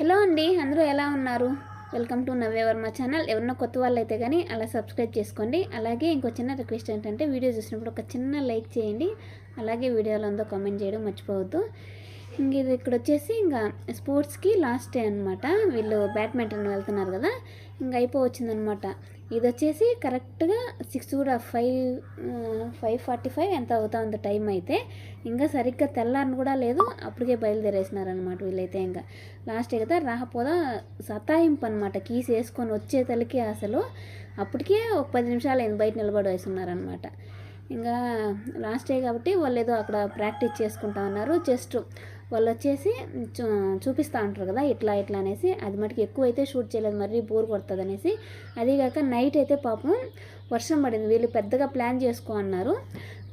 Hello అండి అందరూ ఎలా ఉన్నారు? వెల్కమ్ టు నవ్వేవర్మ ఛానల్. ఎవరన్నా కొత్త వాళ్ళు అయితే కానీ అలా సబ్స్క్రైబ్ చేసుకోండి. అలాగే ఇంకో చిన్న రిక్వెస్ట్ ఏంటంటే వీడియో చూసినప్పుడు ఒక చిన్న లైక్ చేయండి. అలాగే వీడియోలో ఉందో కామెంట్ చేయడం మర్చిపోవద్దు. ఇంక ఇది ఇక్కడ వచ్చేసి ఇంకా స్పోర్ట్స్కి లాస్ట్ డే అనమాట వీళ్ళు బ్యాడ్మింటన్ వెళ్తున్నారు కదా. ఇంకా అయిపోవచ్చిందనమాట ఇది వచ్చేసి కరెక్ట్గా సిక్స్ కూడా ఫైవ్ ఫైవ్ ఫార్టీ ఫైవ్ ఎంత అవుతా ఉంది టైం అయితే ఇంకా సరిగ్గా తెల్లారని కూడా లేదు. అప్పటికే బయలుదేరేసినారనమాట వీళ్ళైతే ఇంకా. లాస్ట్ కదా రాకపోదా సతాయింపు అనమాట కీస్ వేసుకొని వచ్చే తలకి అసలు అప్పటికే ఒక పది నిమిషాలు అయింది బయట నిలబడి వేస్తున్నారనమాట ఇంకా లాస్ట్ డే కాబట్టి వాళ్ళు ఏదో అక్కడ ప్రాక్టీస్ చేసుకుంటా ఉన్నారు. జస్ట్ వాళ్ళు వచ్చేసి చూపిస్తూ ఉంటారు కదా ఇట్లా ఇట్లా అనేసి. అది మటుకు ఎక్కువ అయితే షూట్ చేయలేదు మరీ బోర్ కొడుతుంది అనేసి అదీగాక నైట్ అయితే పాపం వర్షం పడింది. వీళ్ళు పెద్దగా ప్లాన్ చేసుకో అన్నారు.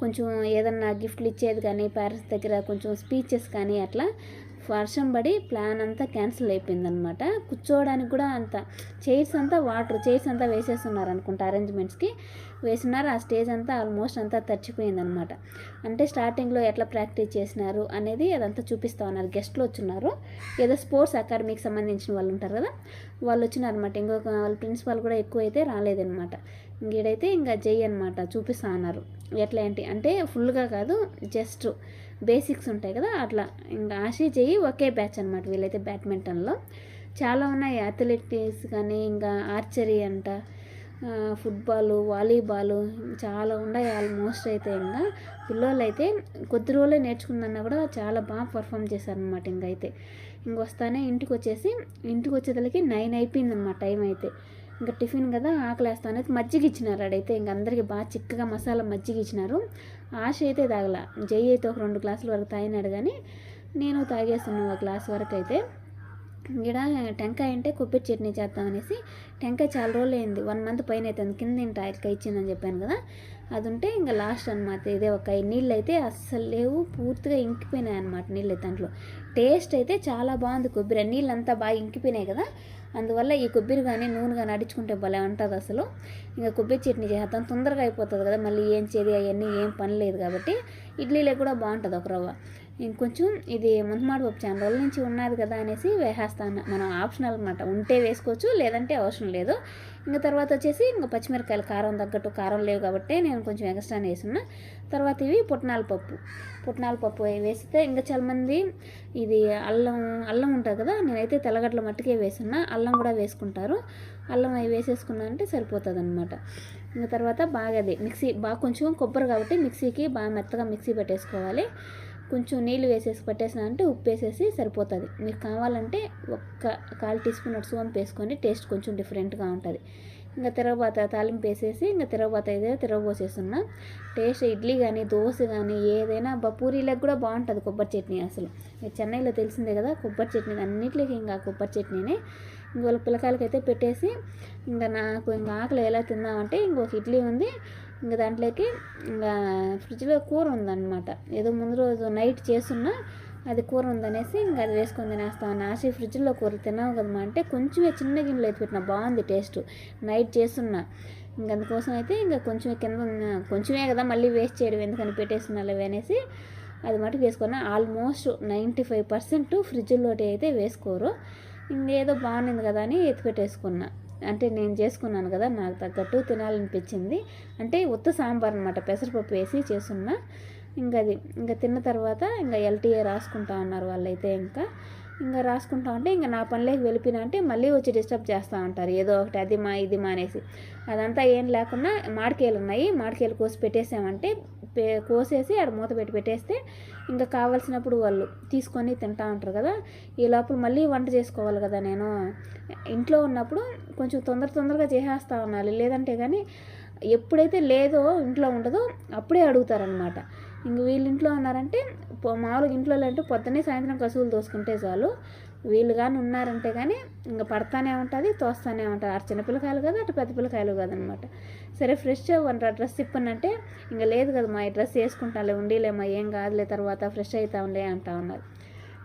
కొంచెం ఏదన్నా గిఫ్ట్లు ఇచ్చేది కానీ పేరెంట్స్ దగ్గర కొంచెం స్పీచెస్ కానీ అట్లా వర్షం పడి ప్లాన్ అంతా క్యాన్సిల్ అయిపోయిందనమాట. కూర్చోవడానికి కూడా అంత చైర్స్ అంతా వాటర్ చైర్స్ అంతా వేసేస్తున్నారు అనుకుంటా అరేంజ్మెంట్స్కి. వేసినారు. ఆ స్టేజ్ అంతా ఆల్మోస్ట్ అంతా తడిచిపోయిందనమాట. అంటే స్టార్టింగ్లో ఎట్లా ప్రాక్టీస్ చేసినారు అనేది అదంతా చూపిస్తూ ఉన్నారు. గెస్ట్లు వచ్చిన్నారు ఏదో స్పోర్ట్స్ అకాడమీకి సంబంధించిన వాళ్ళు ఉంటారు కదా వాళ్ళు వచ్చినారనమాట. ఇంకొక వాళ్ళ ప్రిన్సిపాల్ కూడా ఎక్కువ అయితే రాలేదనమాట ఇంకేడైతే ఇంకా జై అనమాట చూపిస్తా ఉన్నారు. ఎట్లా ఏంటి అంటే ఫుల్గా కాదు జస్ట్ బేసిక్స్ ఉంటాయి కదా అట్లా. ఇంకా ఆశీ చెయ్యి ఒకే బ్యాచ్ అనమాట వీళ్ళైతే బ్యాడ్మింటన్లో. చాలా ఉన్నాయి అథ్లెటిక్స్ కానీ ఇంకా ఆర్చరీ అంట ఫుట్బాల్ వాలీబాల్ చాలా ఉన్నాయి ఆల్మోస్ట్ అయితే ఇంకా. పిల్లలు అయితే కొద్ది రోజులే నేర్చుకుందన్నా కూడా చాలా బాగా పర్ఫామ్ చేశారనమాట ఇంకైతే. ఇంక వస్తానే ఇంటికి వచ్చేసి ఇంటికి వచ్చేదలకి నైన్ అయిపోయిందన్నమాట టైం అయితే. ఇంకా టిఫిన్ కదా ఆకలేస్తానే మజ్జిగ ఇచ్చినారు అడైతే ఇంక అందరికి బాగా చిక్కగా మసాలా మజ్జిగ ఇచ్చినారు ఆశ అయితే తాగల జై అయితే ఒక రెండు గ్లాసుల వరకు తాగినాడు కానీ నేను తాగేస్తున్నాను ఒక గ్లాస్ వరకు అయితే ఇక్కడ టెంకాయ అంటే కొబ్బరి చట్నీ చేద్దామనేసి టెంకాయ చాలా రోజులు అయింది వన్ మంత్ పైన అవుతుంది కింద ఇంటి ఆయనకాయ ఇచ్చిందని చెప్పాను కదా. అది ఉంటే ఇంకా లాస్ట్ అనమాట ఇదే ఒక నీళ్ళు అయితే అస్సలు లేవు. పూర్తిగా ఇంకిపోయినాయి అనమాట నీళ్ళు దాంట్లో. టేస్ట్ అయితే చాలా బాగుంది కొబ్బరి. నీళ్ళు అంతా బాగా ఇంకిపోయినాయి కదా. అందువల్ల ఈ కొబ్బరి కానీ నూనె కానీ అడించుకుంటే భలే ఉంటుంది అసలు. ఇంకా కొబ్బరి చట్నీ చేద్దాం. తొందరగా అయిపోతుంది కదా. మళ్ళీ ఏం చేది అవన్నీ ఏం పని లేదు కాబట్టి ఇడ్లీలో కూడా బాగుంటుంది ఒక రవ్వ. ఇంకొంచెం ఇది ముంతమాడి పప్పు చాలా రోజుల నుంచి ఉన్నది కదా అనేసి వేసేస్తాను. మనం ఆప్షనల్ అనమాట ఉంటే వేసుకోవచ్చు లేదంటే అవసరం లేదు. ఇంకా తర్వాత వచ్చేసి ఇంకా పచ్చిమిరకాయలు కారం తగ్గట్టు కారం లేవు కాబట్టి నేను కొంచెం ఎక్స్ట్రా వేసున్నా. తర్వాత ఇవి పుట్నాల పప్పు. పుట్నాల పప్పు వేస్తే ఇంకా చాలామంది ఇది అల్లం అల్లం ఉంటుంది కదా నేనైతే తెల్లగడ్డల మట్టుకే వేసున్నా. అల్లం కూడా వేసుకుంటారు. అల్లం అవి వేసేసుకున్నా అంటే సరిపోతుంది అనమాట ఇంకా తర్వాత బాగా అది మిక్సీ బాగా కొంచెం కొబ్బరి కాబట్టి మిక్సీకి బాగా మెత్తగా మిక్సీ పెట్టేసుకోవాలి. కొంచెం నీళ్ళు వేసేసి పట్టేసానంటే ఉప్పు వేసేసి సరిపోతుంది. మీకు కావాలంటే ఒక్క కాలు టీ స్పూన్ అటు సోంపు వేసుకొని టేస్ట్ కొంచెం డిఫరెంట్గా ఉంటుంది. ఇంకా తిరగబాత తాలింపు వేసేసి ఇంకా తిరగబాత అయితే తిరగబోసేస్తున్నా టేస్ట్ ఇడ్లీ కానీ దోశ కానీ ఏదైనా పూరీలకు కూడా బాగుంటుంది కొబ్బరి చట్నీ అసలు. చెన్నైలో తెలిసిందే కదా కొబ్బరి చట్నీ అన్నిటికీ ఇంకా కొబ్బరి చట్నీనే. ఇంకొక పిల్లకాయలకైతే పెట్టేసి ఇంకా నాకు ఇంకా ఆకలి ఎలా తిందామంటే ఇంకొక ఇడ్లీ ఉంది. ఇంకా దాంట్లోకి ఇంకా ఫ్రిడ్జ్లో కూర ఉందన్నమాట ఏదో ముందు రోజు నైట్ చేస్తున్నా అది కూర ఉందనేసి ఇంకా అది వేసుకొని తినేస్తామని ఆశ ఫ్రిడ్జ్లో కూర తిన్నావు కదమ్మా అంటే కొంచెమే చిన్న గిన్నెలో ఎత్తి పెట్టిన బాగుంది టేస్ట్. నైట్ చేస్తున్నా ఇంక అందుకోసం అయితే ఇంకా కొంచెం కింద కొంచెమే కదా మళ్ళీ వేస్ట్ చేయడం ఎందుకని పెట్టేస్తున్నా అనేసి అది మటుకు వేసుకున్నా. ఆల్మోస్ట్ నైంటీ ఫైవ్ పర్సెంట్ ఫ్రిడ్జ్లోటి అయితే వేసుకోరు. ఇంకేదో బాగుంది కదా అని ఎత్తిపెట్టేసుకున్నా అంటే నేను చేసుకున్నాను కదా నాకు తగ్గట్టు తినాలనిపించింది. అంటే ఉత్త సాంబార్ అనమాట పెసరపప్పు వేసి చేస్తున్నా ఇంకా అది ఇంకా తిన్న తర్వాత ఇంకా ఎల్టీఏ రాసుకుంటా ఉన్నారు వాళ్ళైతే ఇంకా. ఇంకా రాసుకుంటా ఉంటే ఇంకా నా పనిలోకి వెళ్ళిపోయినా అంటే మళ్ళీ వచ్చి డిస్టర్బ్ చేస్తూ ఉంటారు. ఏదో ఒకటి అది మా ఇది మా అనేసి. అదంతా ఏం లేకుండా మాడికాయలు ఉన్నాయి మాడికాయలు కోసి పెట్టేసామంటే కోసేసి ఆడ మూత పెట్టి పెట్టేస్తే ఇంకా కావాల్సినప్పుడు వాళ్ళు తీసుకొని తింటా ఉంటారు కదా. ఈ లోపల మళ్ళీ వంట చేసుకోవాలి కదా నేను. ఇంట్లో ఉన్నప్పుడు కొంచెం తొందర తొందరగా చేసేస్తా ఉండాలి. లేదంటే కానీ ఎప్పుడైతే లేదో ఇంట్లో ఉండదో అప్పుడే అడుగుతారనమాట ఇంక వీళ్ళ ఇంట్లో ఉన్నారంటే మామూలుగా ఇంట్లో అంటే పొద్దున్నే సాయంత్రం కసువులు దోసుకుంటే చాలు. వీళ్ళు కానీ ఉన్నారంటే కానీ ఇంకా పడతానే ఉంటుంది తోస్తానే ఉంటుంది. అటు చిన్నపిల్లకాయలు కదా అటు పెద్ద పిల్లకాయలు కదనమాట. సరే ఫ్రెష్ అవ్వండి డ్రెస్ ఇప్పనంటే ఇంకా లేదు కదా మా ఈ డ్రెస్ వేసుకుంటాలే ఉండేలేమా ఏం కాదులే తర్వాత ఫ్రెష్ అవుతాంలే అంటా ఉన్నారు.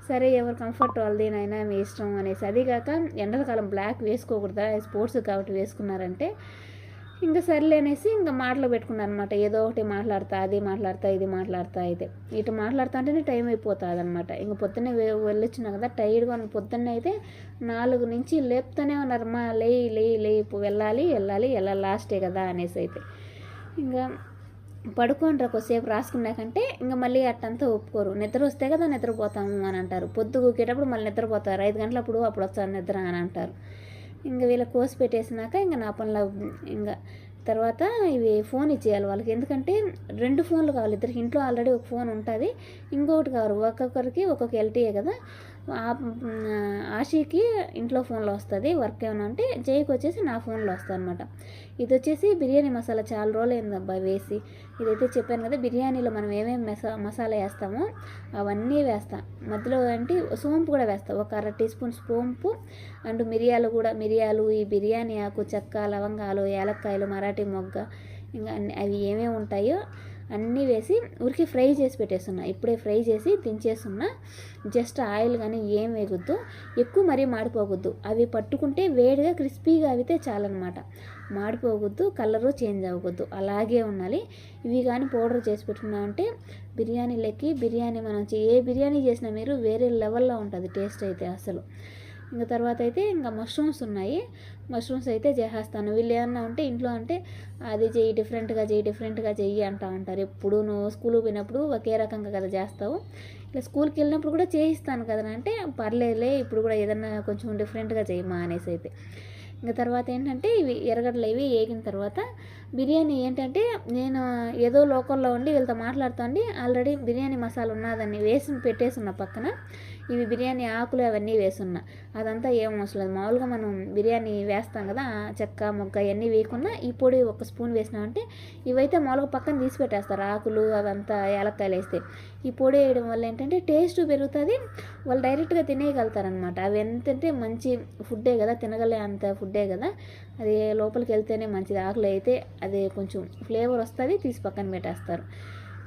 సరే ఎవరు కంఫర్ట్ వాళ్ళది నైనా మీ ఇష్టం అనేసి. అదిగాక ఎండలకాలం బ్లాక్ వేసుకోకూడదా? స్పోర్ట్స్ కాబట్టి వేసుకున్నారంటే ఇంకా సర్లే అనేసి ఇంకా మాటలు పెట్టుకున్నాను అనమాట ఏదో ఒకటి మాట్లాడతా అది మాట్లాడతా ఇది మాట్లాడతా అయితే. ఇటు మాట్లాడుతా అంటేనే టైం అయిపోతుంది అనమాట ఇంక పొద్దున్నే వెళ్ళొచ్చినా కదా టైర్డ్గా ఉన్న పొద్దున్నే అయితే నాలుగు నుంచి లేపుతూనే ఉన్నారు. మా లేయి లేయి లేయి వెళ్ళాలి వెళ్ళాలి వెళ్ళాలి లాస్టే కదా అనేసి అయితే. ఇంకా పడుకోండి కొద్దిసేపు రాసుకున్నాకంటే ఇంకా మళ్ళీ అట్టంతా ఒప్పుకోరు. నిద్ర వస్తే కదా నిద్రపోతాము అని అంటారు. పొద్దు కూకేటప్పుడు మళ్ళీ నిద్రపోతారు. ఐదు గంటలప్పుడు అప్పుడు వస్తారు నిద్ర అని అంటారు. ఇంకా వీళ్ళ కోసి పెట్టేసినాక ఇంకా నా పనుల ఇంకా తర్వాత ఇవి ఫోన్ ఇచ్చేయాలి వాళ్ళకి. ఎందుకంటే రెండు ఫోన్లు కావాలి. ఇద్దరికి ఇంట్లో ఆల్రెడీ ఒక ఫోన్ ఉంటుంది. ఇంకొకటి కావాలి ఒక్కొక్కరికి ఒక్కొక్క ఎల్టీఏ కదా. ఆషికి ఇంట్లో ఫోన్లో వస్తుంది వర్క్ ఏమైనా ఉంటే జైకి వచ్చేసి నా ఫోన్లో వస్తుంది అనమాట ఇది వచ్చేసి బిర్యానీ మసాలా చాలా రోజులు అయిందబ్బా వేసి. ఇదైతే చెప్పాను కదా బిర్యానీలో మనం ఏమేమి మసా మసాలా వేస్తామో అవన్నీ వేస్తాం. మధ్యలో అంటే సోంపు కూడా వేస్తాం. ఒక అర టీ స్పూన్ సోంపు అండ్ మిరియాలు కూడా మిరియాలు ఈ బిర్యానీ ఆకు చెక్క లవంగాలు ఏలక్కాయలు మరాఠీ మొగ్గ ఇంకా అన్ని అవి ఏమేమి ఉంటాయో అన్నీ వేసి ఉరికి ఫ్రై చేసి పెట్టేస్తున్నా. ఇప్పుడే ఫ్రై చేసి దించేస్తున్నా. జస్ట్ ఆయిల్ కానీ ఏం వేగొద్దు ఎక్కువ మరీ మాడిపోకూడదు అవి పట్టుకుంటే వేడిగా క్రిస్పీగా అవితే చాలన్నమాట. మాడిపోకూడదు కలరు చేంజ్ అవ్వకూడదు అలాగే ఉండాలి. ఇవి కానీ పౌడర్ చేసి పెట్టుకున్నామంటే బిర్యానీలకి బిర్యానీ మనం ఏ బిర్యానీ చేసినా మీరు వేరే లెవెల్లో ఉంటుంది టేస్ట్ అయితే అసలు. ఇంకా తర్వాత అయితే ఇంకా మష్రూమ్స్ ఉన్నాయి. మష్రూమ్స్ అయితే చేసేస్తాను. వీళ్ళు ఏమన్నా ఉంటే ఇంట్లో అంటే అది చెయ్యి డిఫరెంట్గా చెయ్యి డిఫరెంట్గా చెయ్యి అంటా ఉంటారు. ఎప్పుడు నువ్వు స్కూల్కి పోయినప్పుడు ఒకే రకంగా కదా చేస్తావు. ఇలా స్కూల్కి వెళ్ళినప్పుడు కూడా చేయిస్తాను కదా అంటే పర్లేదులే ఇప్పుడు కూడా ఏదన్నా కొంచెం డిఫరెంట్గా చేయమా అనేసి అయితే. ఇంకా తర్వాత ఏంటంటే ఇవి ఎర్రగడ్డలు ఇవి వేగిన తర్వాత బిర్యానీ ఏంటంటే నేను ఏదో లోకల్లో ఉండి వీళ్ళతో మాట్లాడుతుండి ఆల్రెడీ బిర్యానీ మసాలా ఉన్నదాన్ని వేసి పెట్టేసున్న పక్కన ఇవి బిర్యానీ ఆకులు అవన్నీ వేసున్నా. అదంతా ఏం అవసరం మామూలుగా మనం బిర్యానీ వేస్తాం కదా చెక్క మొగ్గ అవన్నీ వేయకుండా ఈ పొడి ఒక స్పూన్ వేసినామంటే ఇవైతే మామూలుగా పక్కన తీసి పెట్టేస్తారు ఆకులు అవంతా ఏలక్కాయలు వేస్తే. ఈ పొడి వేయడం వల్ల ఏంటంటే టేస్ట్ పెరుగుతుంది వాళ్ళు డైరెక్ట్గా తినేయగలుగుతారనమాట అవి ఎంతంటే మంచి ఫుడ్డే కదా తినగలే అంత ఫుడ్డే కదా. అది లోపలికి వెళ్తేనే మంచిది. ఆకులు అయితే అది కొంచెం ఫ్లేవర్ వస్తుంది తీసి పక్కన పెట్టేస్తారు.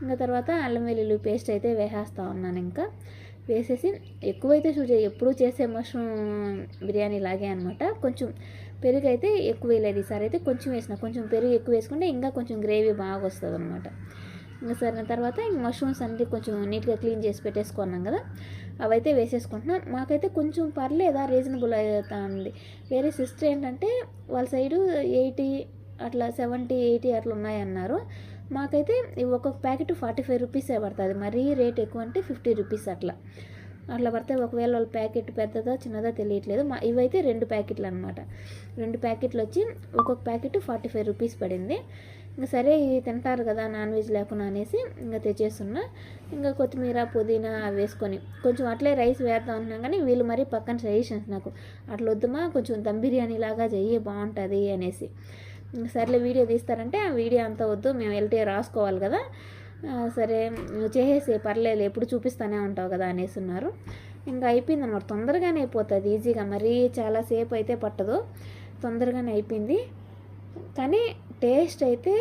ఇంకా తర్వాత అల్లం వెల్లుల్లి పేస్ట్ అయితే వేసేస్తా ఉన్నాను ఇంకా. వేసేసి ఎక్కువైతే చూసే ఎప్పుడు చేసే మష్రూమ్ బిర్యానీ లాగే అనమాట కొంచెం పెరుగు అయితే ఎక్కువ వేయలేదు. ఈసారి అయితే కొంచెం వేసిన. కొంచెం పెరుగు ఎక్కువ వేసుకుంటే ఇంకా కొంచెం గ్రేవీ బాగా వస్తుంది అనమాట ఇంకా సరిన తర్వాత ఇంక మష్రూమ్స్ అన్నీ కొంచెం నీట్గా క్లీన్ చేసి పెట్టేసుకున్నాం కదా. అవైతే వేసేసుకుంటున్నాం. మాకైతే కొంచెం పర్లేదా రీజనబుల్ అవుతా ఉంది. వేరే సిస్టర్ ఏంటంటే వాళ్ళ సైడు ఎయిటీ అట్లా సెవెంటీ ఎయిటీ అట్లా ఉన్నాయన్నారు. మాకైతే ఇవి ఒక్కొక్క ప్యాకెట్ ఫార్టీ ఫైవ్ రూపీసే పడుతుంది. మరీ రేట్ ఎక్కువ అంటే ఫిఫ్టీ రూపీస్ అట్లా. అట్లా పడితే ఒకవేళ వాళ్ళ ప్యాకెట్ పెద్దదా చిన్నదా తెలియట్లేదు. మా ఇవైతే రెండు ప్యాకెట్లు అనమాట రెండు ప్యాకెట్లు వచ్చి ఒక్కొక్క ప్యాకెట్ ఫార్టీ ఫైవ్ రూపీస్ పడింది. ఇంకా సరే ఇది తింటారు కదా నాన్ వెజ్ లేకుండా అనేసి ఇంకా తెచ్చేస్తున్నా. ఇంకా కొత్తిమీర పుదీనా వేసుకొని కొంచెం అట్లే రైస్ వేద్దాం అన్నా కానీ వీళ్ళు మరీ పక్కన సజెషన్స్ నాకు. అట్లా వద్దుమా కొంచెం దమ్ బిర్యానీ లాగా చెయ్యి బాగుంటుంది అనేసి. సర్లే వీడియో తీస్తారంటే ఆ వీడియో అంతా వద్దు మేము వెళ్తే రాసుకోవాలి కదా. సరే చేసేసి పర్లేదు ఎప్పుడు చూపిస్తానే ఉంటావు కదా అనేసి ఉన్నారు ఇంకా అయిపోయింది అనమాట తొందరగానే అయిపోతుంది ఈజీగా మరీ చాలాసేపు అయితే పట్టదు. తొందరగానే అయిపోయింది. కానీ టేస్ట్ అయితే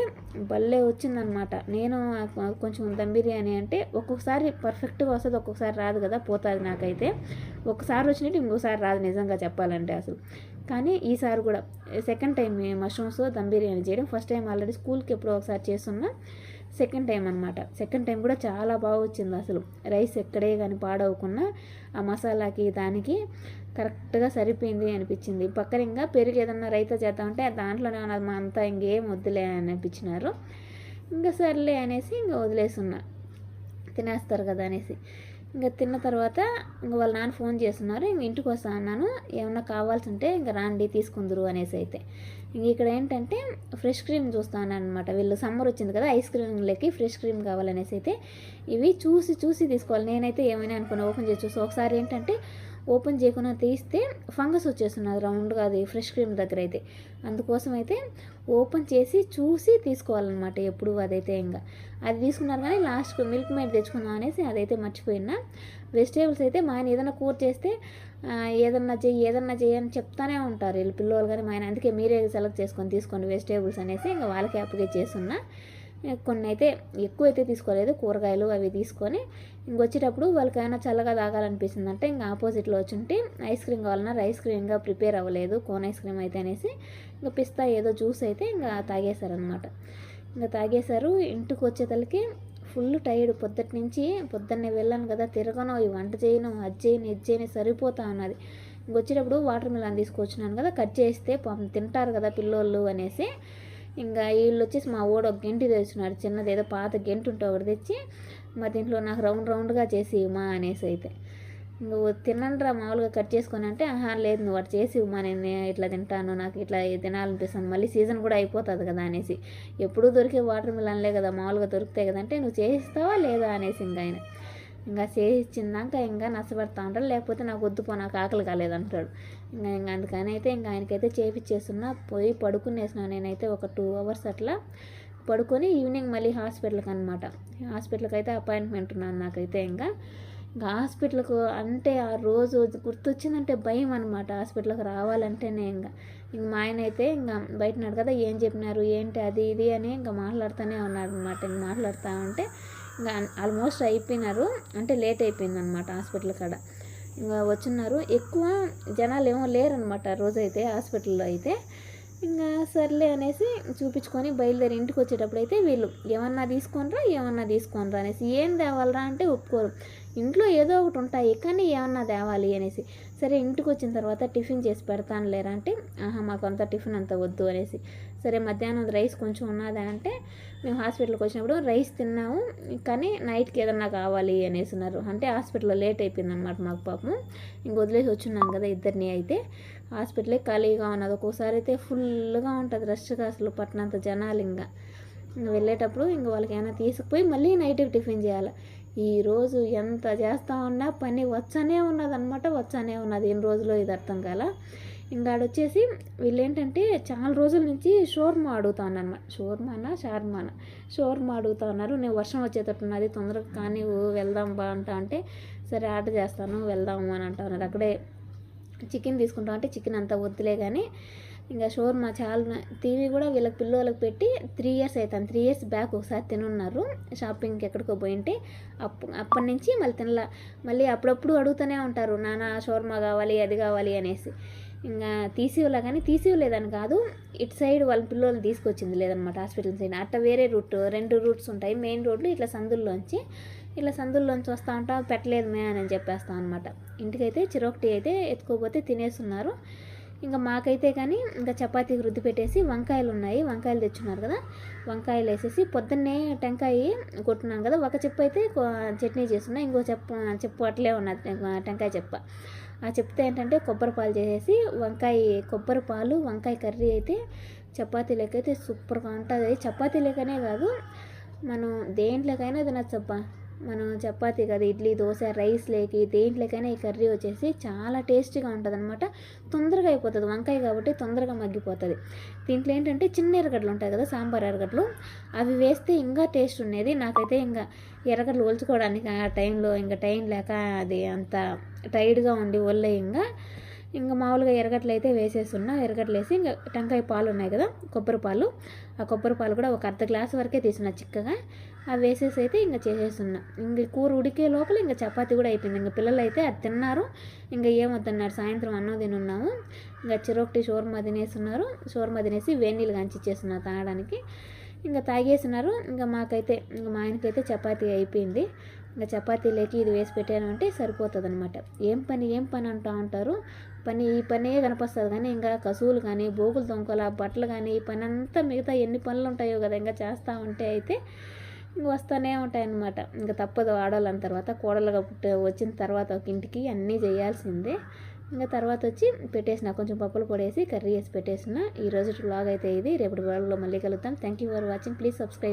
భలే వచ్చిందనమాట నేను కొంచెం దమ్ బిర్యానీ అంటే ఒక్కొక్కసారి పర్ఫెక్ట్గా వస్తుంది ఒక్కొక్కసారి రాదు కదా పోతుంది నాకైతే. ఒకసారి వచ్చినట్టు ఇంకోసారి రాదు నిజంగా చెప్పాలంటే అసలు. కానీ ఈసారి కూడా second time mushrooms dum biryani చేయడం. ఫస్ట్ టైం ఆల్రెడీ స్కూల్కి ఎప్పుడో ఒకసారి చేస్తున్నా సెకండ్ టైం అనమాట సెకండ్ టైం కూడా చాలా బాగా వచ్చింది అసలు. రైస్ ఎక్కడే కానీ పాడవకుండా ఆ మసాలాకి దానికి కరెక్ట్గా సరిపోయింది అనిపించింది. పక్కన ఇంకా పెరుగు ఏదన్నా రైతా చేద్దామంటే దాంట్లోనే ఉన్నది. మా అంతా ఇంకేం వద్దులే అనిపించినారు. ఇంకా సర్లే అనేసి ఇంకా వదిలేసున్నా. తినేస్తారు కదా అనేసి. ఇంకా తిన్న తర్వాత ఇంకా వాళ్ళ నాన్న ఫోన్ చేస్తున్నారు. ఇంక ఇంటికి వస్తా అన్నాను. ఏమన్నా కావాల్సి ఉంటే ఇంకా రాండి తీసుకుందరు అనేసి అయితే. ఇంక ఇక్కడ ఏంటంటే ఫ్రెష్ క్రీమ్ చూస్తాను అనమాట వీళ్ళు సమ్మర్ వచ్చింది కదా ఐస్ క్రీమ్లకి ఫ్రెష్ క్రీమ్ కావాలనేసి అయితే ఇవి చూసి చూసి తీసుకోవాలి. నేనైతే ఏమైనా అనుకున్నా ఓపెన్ చేసి చూసి. ఒకసారి ఏంటంటే ఓపెన్ చేయకుండా తీస్తే ఫంగస్ వచ్చేస్తున్నది రౌండ్గా అది ఫ్రెష్ క్రీమ్ దగ్గర అయితే. అందుకోసం అయితే ఓపెన్ చేసి చూసి తీసుకోవాలన్నమాట ఎప్పుడు అదైతే ఇంకా. అది తీసుకున్నారు కానీ లాస్ట్ మిల్క్ మేడ్ తెచ్చుకుందాం అనేసి అదైతే మర్చిపోయినా. వెజిటేబుల్స్ అయితే మా ఆయన ఏదైనా కూర చేస్తే ఏదన్నా చెయ్యి ఏదన్నా చెయ్యి అని చెప్తానే ఉంటారు వీళ్ళు పిల్లలు కానీ మా ఆయన. అందుకే మీరే సెలెక్ట్ చేసుకొని తీసుకోండి వెజిటేబుల్స్ అనేసి ఇంకా వాళ్ళకి అప్పగే చేస్తున్నా. కొన్ని అయితే ఎక్కువ అయితే తీసుకోలేదు కూరగాయలు అవి తీసుకొని ఇంకొచ్చేటప్పుడు వాళ్ళకైనా చల్లగా తాగాలనిపిస్తుంది అంటే ఇంకా ఆపోజిట్లో వచ్చుంటే ఐస్ క్రీమ్ కావాలన్నా ఐస్ క్రీమ్ ఇంకా ప్రిపేర్ అవ్వలేదు కోన్ ఐస్ క్రీమ్ అయితే అనేసి ఇంకా పిస్తా ఏదో జ్యూస్ అయితే ఇంకా తాగేశారనమాట ఇంకా తాగేశారు ఇంటికి వచ్చేతలకి ఫుల్ టైర్డ్ పొద్దుటి నుంచి పొద్దున్నే వెళ్ళాను కదా తిరగను ఈ వంట చేయను అది చేయను ఇది చేయను సరిపోతా అన్నది. ఇంకొచ్చేటప్పుడు వాటర్ మిలాన్ తీసుకొచ్చినాను కదా కట్ చేస్తే తింటారు కదా పిల్లోళ్ళు అనేసి ఇంకా వీళ్ళు వచ్చేసి మా ఓడ ఒక గెంటి తెచ్చినాడు చిన్నది ఏదో పాత గెంటు ఉంటే ఒకటి తెచ్చి మా దీంట్లో నాకు రౌండ్ రౌండ్గా చేసి ఇవ్వమా అనేసి అయితే. నువ్వు తినండిరా మామూలుగా కట్ చేసుకొని అంటే ఆహా లేదు నువ్వు అటు చేసి ఇవ్వమా నేను ఇట్లా తింటాను నాకు ఇట్లా తినాలనిపిస్తుంది మళ్ళీ సీజన్ కూడా అయిపోతుంది కదా అనేసి. ఎప్పుడూ దొరికే వాటర్ మిలన్లే కదా మామూలుగా దొరుకుతాయి కదా అంటే నువ్వు చేయిస్తావా లేదా అనేసి ఇంకా ఆయన. ఇంకా చేయించిందాక ఇంకా నష్టపడతా ఉంటాడు లేకపోతే నాకు వద్దుపో నాకు ఆకలి కాలేదంటాడు ఇంకా ఇంకా అందుకని అయితే ఇంకా ఆయనకైతే చేపించేస్తున్నా పోయి పడుకునేసిన నేనైతే ఒక టూ అవర్స్ అట్లా పడుకొని ఈవినింగ్ మళ్ళీ హాస్పిటల్కి అనమాట హాస్పిటల్కి అయితే అపాయింట్మెంట్ ఉన్నాను నాకైతే ఇంకా ఇంకా హాస్పిటల్కు అంటే ఆ రోజు గుర్తొచ్చిందంటే భయం అనమాట హాస్పిటల్కి రావాలంటేనే ఇంకా ఇంక మా ఆయన అయితే ఇంకా బయటనాడు కదా ఏం చెప్పినారు ఏంటి అది ఇది అని ఇంకా మాట్లాడుతూనే ఉన్నాడు అనమాట ఇంక మాట్లాడుతూ ఉంటే ఇంకా ఆల్మోస్ట్ అయిపోయినారు. అంటే లేట్ అయిపోయింది అనమాట హాస్పిటల్ కాడ వచ్చున్నారు. ఎక్కువ జనాలు ఏమో లేరనమాట రోజైతే హాస్పిటల్లో అయితే. ఇంకా సర్లే అనేసి చూపించుకొని బయలుదేరి ఇంటికి వచ్చేటప్పుడు అయితే వీళ్ళు ఏమన్నా తీసుకోనరా ఏమన్నా తీసుకోనరా అనేసి ఏం తేవాలరా అంటే ఒప్పుకోరు. ఇంట్లో ఏదో ఒకటి ఉంటాయి కానీ ఏమన్నా తేవాలి అనేసి. సరే ఇంటికి వచ్చిన తర్వాత టిఫిన్ చేసి పెడతాను లేరా అంటే ఆహా మాకు అంత టిఫిన్ అంత వద్దు అనేసి. సరే మధ్యాహ్నం రైస్ కొంచెం ఉన్నదా అంటే మేము హాస్పిటల్కి వచ్చినప్పుడు రైస్ తిన్నాము కానీ నైట్కి ఏదన్నా కావాలి అనేసినారు అంటే హాస్పిటల్లో లేట్ అయిపోయింది అనమాట మాకు పాపం. ఇంక వదిలేసి వచ్చున్నాం కదా ఇద్దరిని అయితే. హాస్పిటలే ఖాళీగా ఉన్నది. ఒక్కోసారి అయితే ఫుల్గా ఉంటుంది రష్గా అసలు పట్టినంత జనాలు ఇంకా వెళ్ళేటప్పుడు ఇంక వాళ్ళకి ఏమైనా తీసుకుపోయి మళ్ళీ నైట్కి టిఫిన్ చేయాలి. ఈరోజు ఎంత చేస్తా ఉన్నా పని వచ్చనే ఉన్నదన్నమాట వచ్చనే ఉన్నది. ఎన్ని రోజులు ఇది అర్థం కాల? ఇంకాడొచ్చేసి వీళ్ళు ఏంటంటే చాలా రోజుల నుంచి షోర్మా అడుగుతా అనమాట షోర్మానా షార్మానా? షోర్మా అడుగుతా ఉన్నారు నేను వర్షం వచ్చేటట్టున్నది తొందరగా కానీ వెళ్దాం బా అంటా అంటే సరే ఆర్డర్ చేస్తాను వెళ్దాము అని అంటా ఉన్నారు. అక్కడే చికెన్ తీసుకుంటాం అంటే చికెన్ అంతా వద్దులే కానీ ఇంకా షోర్మా చాలా టీవీ కూడా వీళ్ళకి పిల్లలకు పెట్టి త్రీ ఇయర్స్ అవుతాను త్రీ ఇయర్స్ బ్యాక్ ఒకసారి తినున్నారు. షాపింగ్కి ఎక్కడికో పోయింటే అప్పు అప్పటి నుంచి మళ్ళీ తినలా. మళ్ళీ అప్పుడప్పుడు అడుగుతూనే ఉంటారు నానా షోర్మా కావాలి అది కావాలి అనేసి. ఇంకా తీసివ్వలే కానీ తీసివ్వలేదని కాదు. ఇటు సైడ్ వాళ్ళ పిల్లల్ని తీసుకొచ్చింది లేదనమాట హాస్పిటల్ సైడ్. అట్ట వేరే రూట్ రెండు రూట్స్ ఉంటాయి. మెయిన్ రోడ్లు ఇట్లా సందుల్లోంచి ఇట్లా సందుల్లోంచి వస్తూ ఉంటాం పెట్టలేదు మే అని చెప్పేస్తాం అనమాట. ఇంటికైతే చిరోక్టి అయితే ఎత్తుకోపోతే తినేస్తున్నారు. ఇంకా మాకైతే కానీ ఇంకా చపాతీకి రుద్ది పెట్టేసి వంకాయలు ఉన్నాయి. వంకాయలు తెచ్చున్నారు కదా. వంకాయలు వేసేసి పొద్దున్నే టెంకాయ కొట్టున్నాను కదా. ఒక చెప్పు అయితే చట్నీ చేస్తున్నా ఇంకో చెప్పు చెప్పు అట్లే ఉన్నది. టెంకాయ చెప్ప. ఆ చెప్తే ఏంటంటే కొబ్బరి పాలు చేసేసి వంకాయ కొబ్బరి పాలు వంకాయ కర్రీ అయితే చపాతీ అయితే సూపర్గా ఉంటుంది. చపాతీ లెక్కనే కాదు. మనం దేంట్లోకైనా తినచ్చబ్బా. మనం చపాతీ కదా ఇడ్లీ దోశ రైస్ లేకి దేంట్లోకైనా ఈ కర్రీ వచ్చేసి చాలా టేస్టీగా ఉంటుంది అనమాట తొందరగా అయిపోతుంది. వంకాయ కాబట్టి తొందరగా మగ్గిపోతుంది. దీంట్లో ఏంటంటే చిన్న ఎరగడ్లు ఉంటాయి కదా సాంబార్ ఎరగడ్డలు. అవి వేస్తే ఇంకా టేస్ట్ ఉండేది. నాకైతే ఇంకా ఎరగడ్డలు ఒలుచుకోవడానికి ఆ టైంలో ఇంకా టైం లేక అది అంత టైర్డ్గా ఉండి ఒళ్ళే ఇంకా ఇంకా మామూలుగా ఎరగట్లు అయితే వేసేస్తున్నా. ఎరగట్లు వేసి ఇంకా టెంకాయ పాలు ఉన్నాయి కదా కొబ్బరి పాలు. ఆ కొబ్బరి పాలు కూడా ఒక అర్ధ గ్లాస్ వరకే తీసిన చిక్కగా. అవి వేసేసి అయితే ఇంకా చేసేస్తున్నా. ఇంక కూర ఉడికే లోపల ఇంకా చపాతీ కూడా అయిపోయింది. ఇంకా పిల్లలు అయితే అది తిన్నారు. ఇంకా ఏమొద్దున్నారు? సాయంత్రం అన్నం తినున్నాము. ఇంకా చిరొకటి షోర్మా తినేస్తున్నారు. షోర్మా తినేసి వేడి నీళ్ళు ఇచ్చేస్తున్నారు తాగడానికి. ఇంకా తాగేస్తున్నారు. ఇంకా మాకైతే ఇంకా మా ఆయనకైతే చపాతీ అయిపోయింది. ఇంకా చపాతీలోకి ఇది వేసి పెట్టాను అంటే సరిపోతుంది అనమాట ఏం పని ఏం పని అంటూ ఉంటారు? పని ఈ పనే కనిపిస్తుంది కానీ ఇంకా కసువులు కానీ బోగులు తొంకల బట్టలు కానీ ఈ పని అంతా మిగతా ఎన్ని పనులు ఉంటాయో కదా ఇంకా చేస్తూ ఉంటే అయితే ఇంక వస్తూనే ఉంటాయన్నమాట. ఇంకా తప్పదు ఆడవాళ్ళని తర్వాత కోడలుగా పుట్టి వచ్చిన తర్వాత ఒక ఇంటికి అన్నీ చేయాల్సిందే. ఇంకా తర్వాత వచ్చి పెట్టేసిన కొంచెం పప్పులు పొడేసి కర్రీ వేసి పెట్టేసిన. ఈ రోజు వ్లాగ్ అయితే ఇది. రేపటి బ్లాగ్లో మళ్ళీ కలుగుతాం thank you for watching please subscribe